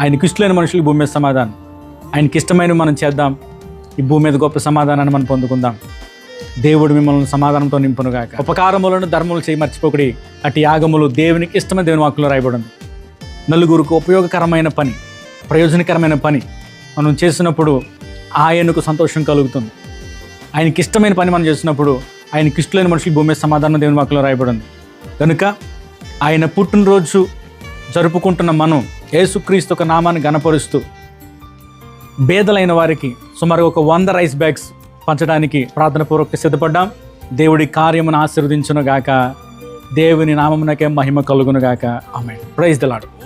ఆయనకి ఇష్టమైన మనుషులు భూమి మీద సమాధానం. ఆయనకి ఇష్టమైన మనం చేద్దాం. ఈ భూమి మీద గొప్ప సమాధానాన్ని మనం పొందుకుందాం. దేవుడు మిమ్మల్ని సమాధానంతో నింపునుగాక ఉపకారములను ధర్మములు చేయి మర్చిపోకుడి. అటు యాగములు దేవునికి ఇష్టమైన దేవుని వాక్కులు రాయబడింది. నలుగురికి ఉపయోగకరమైన పని ప్రయోజనకరమైన పని మనం చేసినప్పుడు ఆయనకు సంతోషం కలుగుతుంది. ఆయనకి ఇష్టమైన పని మనం చేసినప్పుడు ఆయనకి ఇష్టమైన మనుషులు భూమి మీద సమాధానం దేవుని వాక్కులు రాయబడింది. కనుక ఆయన పుట్టినరోజు జరుపుకుంటున్న మనం యేసుక్రీస్తు ఒక నామాన్ని గనపరుస్తూ బేదలైన వారికి సుమారు ఒక వంద రైస్ బ్యాగ్స్ పంచడానికి ప్రార్థన పూర్వక సిద్ధపడ్డాం. దేవుడి కార్యమును ఆశీర్వదించును గాక. దేవుని నామమునకే మహిమ కలుగును గాక. ఆమె ప్రైజ్ దలాడు